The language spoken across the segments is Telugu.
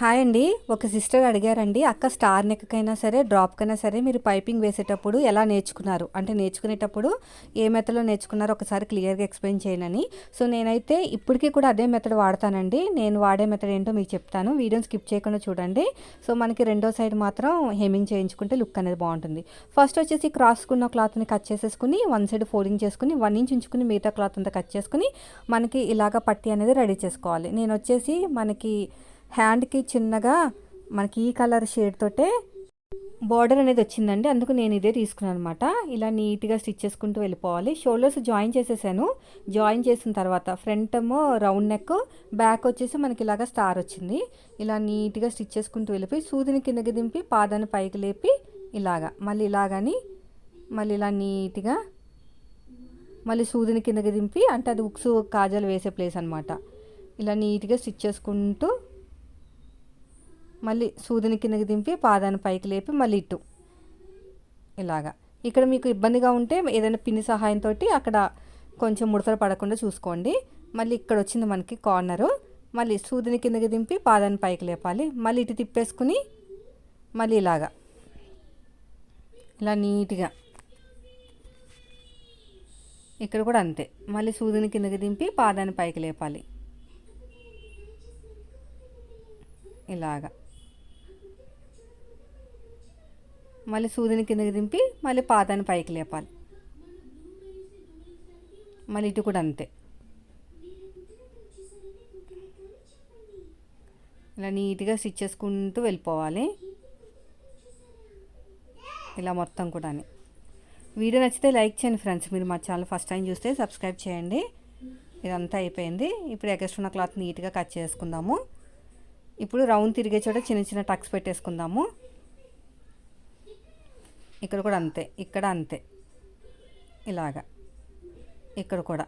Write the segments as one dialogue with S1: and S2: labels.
S1: హాయ్ అండి. ఒక సిస్టర్ అడిగారండి అక్క స్టార్ నెక్కైనా సరే డ్రాప్కైనా సరే మీరు పైపింగ్ వేసేటప్పుడు ఎలా నేర్చుకున్నారు? అంటే నేర్చుకునేటప్పుడు ఏ మెథడ్లో నేర్చుకున్నారో ఒకసారి క్లియర్గా ఎక్స్ప్లెయిన్ చేయనని సో నేనైతే ఇప్పటికీ కూడా అదే మెథడ్ వాడతానండి. నేను వాడే మెథడ్ ఏంటో మీకు చెప్తాను. వీడియోని స్కిప్ చేయకుండా చూడండి. సో మనకి రెండో సైడ్ మాత్రం హెమింగ్ చేయించుకుంటే లుక్ అనేది బాగుంటుంది. ఫస్ట్ వచ్చేసి క్రాస్కున్న క్లాత్ని కట్ చేసేసుకుని వన్ సైడ్ ఫోల్డింగ్ చేసుకుని వన్ ఇంచ్ ఉంచుకుని మిగతా క్లాత్ అంతా కట్ చేసుకుని మనకి ఇలాగ పట్టి అనేది రెడీ చేసుకోవాలి. నేను వచ్చేసి మనకి హ్యాండ్కి చిన్నగా మనకి ఈ కలర్ షేడ్ తోటే బార్డర్ అనేది వచ్చిందండి. అందుకు నేను ఇదే తీసుకున్నాను అనమాట ఇలా నీట్గా స్టిచ్ చేసుకుంటూ వెళ్ళిపోవాలి. షోల్డర్స్ జాయిన్ చేసేసాను. జాయిన్ చేసిన తర్వాత ఫ్రంట్ ఏమో రౌండ్ నెక్ బ్యాక్ వచ్చేసి మనకి ఇలాగా స్టార్ వచ్చింది. ఇలా నీట్గా స్టిచ్ చేసుకుంటూ వెళ్ళిపోయి సూదిని కిందకి దింపి పాదాన్ని పైకి లేపి ఇలాగా మళ్ళీ ఇలాగని మళ్ళీ ఇలా నీట్గా మళ్ళీ సూదిని కిందకి దింపి అంటే అది ఉక్స్ కాజాలు వేసే ప్లేస్ అనమాట ఇలా నీట్గా స్టిచ్ చేసుకుంటూ మళ్ళీ సూదిని కిందకి దింపి పాదాన్ని పైకి లేపి మళ్ళీ ఇటు. ఇలాగా. ఇక్కడ మీకు ఇబ్బందిగా ఉంటే ఏదైనా పిన్ని సహాయంతో అక్కడ కొంచెం ముడతలు పడకుండా చూసుకోండి. మళ్ళీ ఇక్కడ వచ్చింది మనకి కార్నరు. మళ్ళీ సూదిని కిందకి దింపి పాదాన్ని పైకి లేపాలి. మళ్ళీ ఇటు తిప్పేసుకుని మళ్ళీ ఇలాగా. ఇలా నీట్గా. ఇక్కడ కూడా అంతే. మళ్ళీ సూదిని కిందకి దింపి పాదాన్ని పైకి లేపాలి. ఇలాగా. మళ్ళీ సూదిని కిందకి దింపి మళ్ళీ పాతని పైకి లేపాలి. మళ్ళీ ఇటు కూడా అంతే. ఇలా నీట్గా స్టిచ్ చేసుకుంటూ వెళ్ళిపోవాలి. ఇలా మొత్తం కూడా వీడియో నచ్చితే లైక్ చేయండి ఫ్రెండ్స్. మీరు మా ఛానల్ ఫస్ట్ టైం చూస్తే సబ్స్క్రైబ్ చేయండి. ఇదంతా అయిపోయింది. ఇప్పుడు ఎగస్ట్ ఉన్న క్లాత్ నీట్గా కట్ చేసుకుందాము. ఇప్పుడు రౌండ్ తిరిగే చోట చిన్న చిన్న టక్స్ పెట్టేసుకుందాము. ఇక్కడ కూడా అంతే ఇక్కడ అంతే. ఇలాగా. ఇక్కడ కూడా.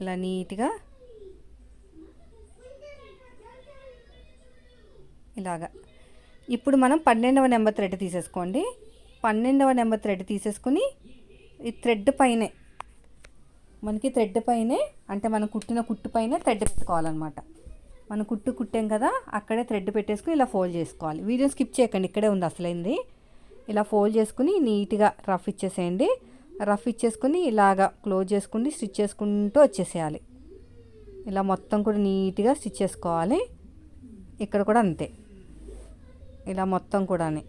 S1: ఇలా నీట్గా. ఇలాగా. ఇప్పుడు మనం పన్నెండవ నెంబర్ థ్రెడ్ తీసేసుకోండి. పన్నెండవ నెంబర్ థ్రెడ్ తీసేసుకుని ఈ థ్రెడ్ పైనే మనకి థ్రెడ్ పైనే అంటే మనం కుట్టిన కుట్టు పైన థ్రెడ్ పెట్టుకోవాలన్నమాట. మనం కుట్టు కుట్టాం కదా అక్కడే థ్రెడ్ పెట్టేసుకుని ఇలా ఫోల్డ్ చేసుకోవాలి. వీడియో స్కిప్ చేయకండి ఇక్కడే ఉంది అసలైంది. ఇలా ఫోల్డ్ చేసుకుని నీట్గా రఫ్ ఇచ్చేసేయండి. రఫ్ ఇచ్చేసుకుని ఇలాగా క్లోజ్ చేసుకుని స్టిచ్ చేసుకుంటూ వచ్చేసేయాలి. ఇలా మొత్తం కూడా నీట్గా స్టిచ్ చేసుకోవాలి. ఇక్కడ కూడా అంతే. ఇలా మొత్తం కూడా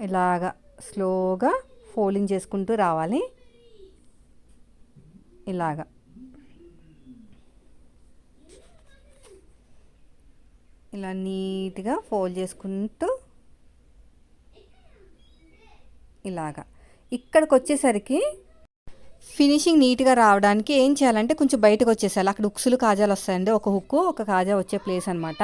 S1: ఇలాగా స్లోగా ఫోల్డింగ్ చేసుకుంటూ రావాలి. ఇలాగా. ఇలా నీట్గా ఫోల్డ్ చేసుకుంటూ ఇలాగా. ఇక్కడికి వచ్చేసరికి ఫినిషింగ్ నీట్గా రావడానికి ఏం చేయాలంటే కొంచెం బయటకు వచ్చేసేయాలి అక్కడ హుక్స్లు కాజాలు వస్తాయండి. ఒక హుక్కు ఒక కాజా వచ్చే ప్లేస్ అనమాట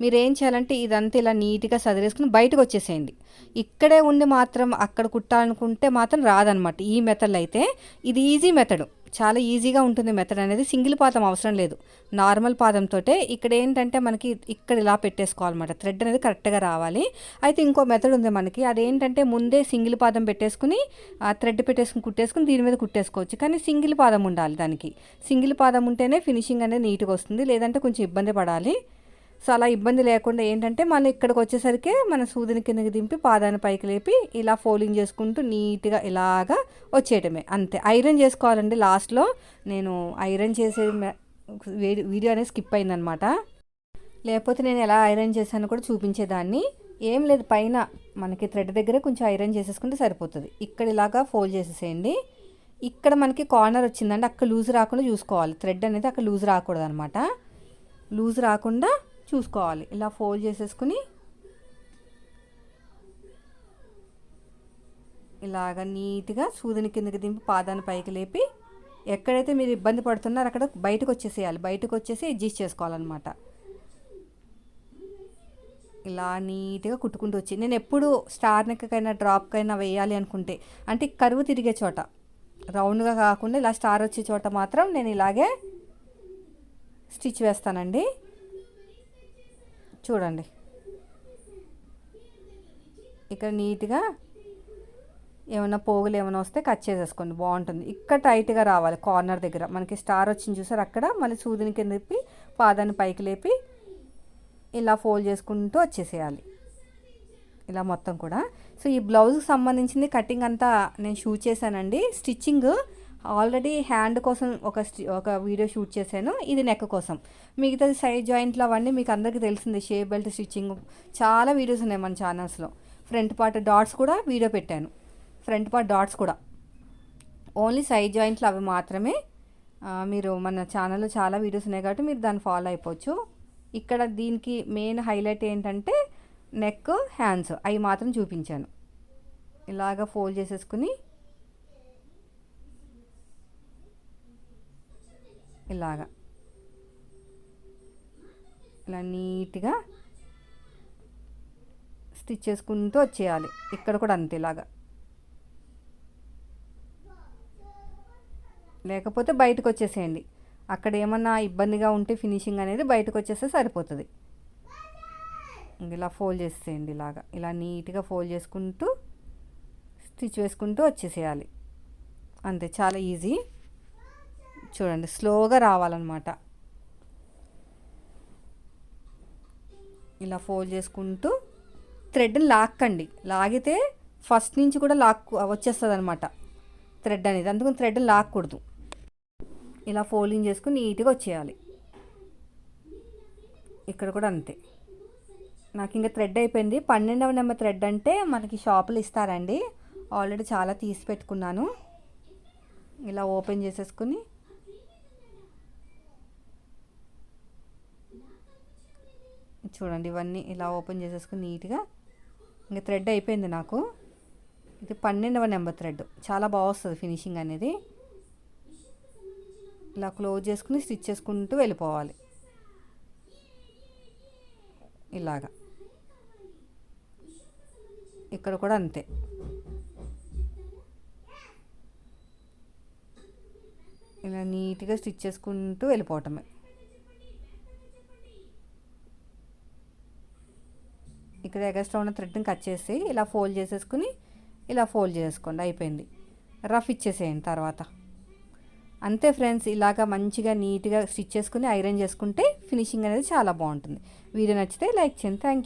S1: మీరు ఏం చేయాలంటే ఇదంతా ఇలా నీట్గా సదిరేసుకుని బయటకు వచ్చేసేయండి ఇక్కడే ఉండి మాత్రం అక్కడ కుట్టాలనుకుంటే మాత్రం రాదనమాట ఈ మెథడ్లో అయితే. ఇది ఈజీ మెథడు. చాలా ఈజీగా ఉంటుంది మెథడ్ అనేది. సింగిల్ పాదం అవసరం లేదు. నార్మల్ పాదంతో ఇక్కడ ఏంటంటే మనకి ఇక్కడ ఇలా పెట్టేసుకోవాలన్నమాట. థ్రెడ్ అనేది కరెక్ట్గా రావాలి. అయితే ఇంకో మెథడ్ ఉంది మనకి. అదేంటంటే ముందే సింగిల్ పాదం పెట్టేసుకుని థ్రెడ్ పెట్టేసుకుని కుట్టేసుకుని దీని మీద కుట్టేసుకోవచ్చు. కానీ సింగిల్ పాదం ఉండాలి దానికి. సింగిల్ పాదం ఉంటేనే ఫినిషింగ్ అనేది నీట్గా వస్తుంది. లేదంటే కొంచెం ఇబ్బంది పడాలి. సో అలా ఇబ్బంది లేకుండా ఏంటంటే మనం ఇక్కడికి వచ్చేసరికి మన సూదిని కిందకి దింపి పాదాన్ని పైకి లేపి ఇలా ఫోల్డింగ్ చేసుకుంటూ నీట్గా ఇలాగా వచ్చేయటమే. అంతే. ఐరన్ చేసుకోవాలండి లాస్ట్లో. నేను ఐరన్ చేసే వీడియో అనేది స్కిప్ అయిందనమాట. లేకపోతే నేను ఎలా ఐరన్ చేశానో కూడా చూపించేదాన్ని. ఏం లేదు పైన మనకి థ్రెడ్ దగ్గర కొంచెం ఐరన్ చేసేసుకుంటే సరిపోతుంది. ఇక్కడ ఇలాగా ఫోల్డ్ చేసేసేయండి. ఇక్కడ మనకి కార్నర్ వచ్చిందంటే అక్కడ లూజ్ రాకుండా చూసుకోవాలి. థ్రెడ్ అనేది అక్కడ లూజ్ రాకూడదు అనమాట లూజ్ రాకుండా చూసుకోవాలి. ఇలా ఫోల్డ్ చేసేసుకుని ఇలాగ నీట్గా సూదిని కిందకి దింపి పాదాన్ని పైకి లేపి ఎక్కడైతే మీరు ఇబ్బంది పడుతున్నారో అక్కడ బయటకు వచ్చేసేయాలి. బయటకు వచ్చేసి అడ్జస్ట్ చేసుకోవాలన్నమాట. ఇలా నీట్గా కుట్టుకుంటూ వచ్చి. నేను ఎప్పుడు స్టార్ నెక్కకైనా డ్రాప్కైనా వేయాలి అనుకుంటే అంటే కరువు తిరిగే చోట రౌండ్గా కాకుండా ఇలా స్టార్ వచ్చే చోట మాత్రం నేను ఇలాగే స్టిచ్ వేస్తానండి. చూడండి. ఇక్కడ నీట్గా ఏమైనా పోగులు ఏమైనా వస్తే కట్ చేసేసుకోండి. బాగుంటుంది. ఇక్కడ టైట్గా రావాలి కార్నర్ దగ్గర. మనకి స్టార్ వచ్చింది చూసారు అక్కడ? మళ్ళీ సూదిని కింద తిప్పి పాదాన్ని పైకి లేపి ఇలా ఫోల్డ్ చేసుకుంటూ వచ్చేసేయాలి. ఇలా మొత్తం కూడా. సో ఈ బ్లౌజ్కి సంబంధించింది కటింగ్ అంతా నేను షూ చేశానండి. స్టిచ్చింగ్ ఆల్రెడీ హ్యాండ్ కోసం ఒక స్టి ఒక వీడియో షూట్ చేశాను. ఇది నెక్ కోసం. మిగతాది సైడ్ జాయింట్లు అవన్నీ మీకు అందరికీ తెలిసింది. షేప్ బెల్ట్ స్టిచ్చింగ్ చాలా వీడియోస్ ఉన్నాయి మన ఛానల్స్లో. ఫ్రంట్ పార్ట్ డాట్స్ కూడా వీడియో పెట్టాను. ఫ్రంట్ పార్ట్ డాట్స్ కూడా. ఓన్లీ సైడ్ జాయింట్లు అవి మాత్రమే. మీరు మన ఛానల్లో చాలా వీడియోస్ ఉన్నాయి కాబట్టి మీరు దాన్ని ఫాలో అయిపోవచ్చు. ఇక్కడ దీనికి మెయిన్ హైలైట్ ఏంటంటే నెక్ హ్యాండ్స్ అవి మాత్రం చూపించాను. ఇలాగ ఫోల్డ్ చేసేసుకుని ఇలాగా. ఇలా నీట్గా స్టిచ్ చేసుకుంటూ వచ్చేయాలి. ఇక్కడ కూడా అంతే ఇలాగా. లేకపోతే బయటకు వచ్చేసేయండి. అక్కడ ఏమన్నా ఇబ్బందిగా ఉంటే ఫినిషింగ్ అనేది బయటకు వచ్చేస్తే సరిపోతుంది. ఇలా ఫోల్డ్ చేసేయండి ఇలాగా. ఇలా నీట్గా ఫోల్డ్ చేసుకుంటూ స్టిచ్ వేసుకుంటూ వచ్చేసేయాలి. అంతే చాలా ఈజీ. చూడండి స్లోగా రావాలన్నమాట. ఇలా ఫోల్డ్ చేసుకుంటూ థ్రెడ్ని లాక్కండి. లాగితే ఫస్ట్ నుంచి కూడా లాక్ వచ్చేస్తుంది అనమాట థ్రెడ్ అనేది. అందుకని థ్రెడ్ లాక్కూడదు. ఇలా ఫోల్డింగ్ చేసుకుని నీట్గా వచ్చేయాలి. ఇక్కడ కూడా అంతే. నాకు ఇంకా థ్రెడ్ అయిపోయింది. పన్నెండవ నెంబర్ థ్రెడ్ అంటే మనకి షాపులు ఇస్తారండి. ఆల్రెడీ చాలా తీసి పెట్టుకున్నాను. ఇలా ఓపెన్ చేసేసుకుని చూడండి ఇవన్నీ ఇలా ఓపెన్ చేసేసుకుని నీట్గా ఇంకా థ్రెడ్ అయిపోయింది నాకు. ఇది పన్నెండవ నెంబర్ థ్రెడ్. చాలా బాగా వస్తుంది ఫినిషింగ్ అనేది. ఇలా క్లోజ్ చేసుకుని స్టిచ్ చేసుకుంటూ వెళ్ళిపోవాలి. ఇలాగా. ఇక్కడ కూడా అంతే. ఇలా నీట్గా స్టిచ్ చేసుకుంటూ వెళ్ళిపోవటమే. ఇక్కడ ఎగస్ట్రా ఉన్న థ్రెడ్ని కట్ చేసి ఇలా ఫోల్డ్ చేసేసుకుని ఇలా ఫోల్డ్ చేసుకోండి. అయిపోయింది. రఫ్ ఇచ్చేసేయండి తర్వాత. అంతే ఫ్రెండ్స్ ఇలాగా మంచిగా నీట్గా స్టిచ్ చేసుకుని ఐరన్ చేసుకుంటే ఫినిషింగ్ అనేది చాలా బాగుంటుంది. వీడియో నచ్చితే లైక్ చేయండి. Thank you.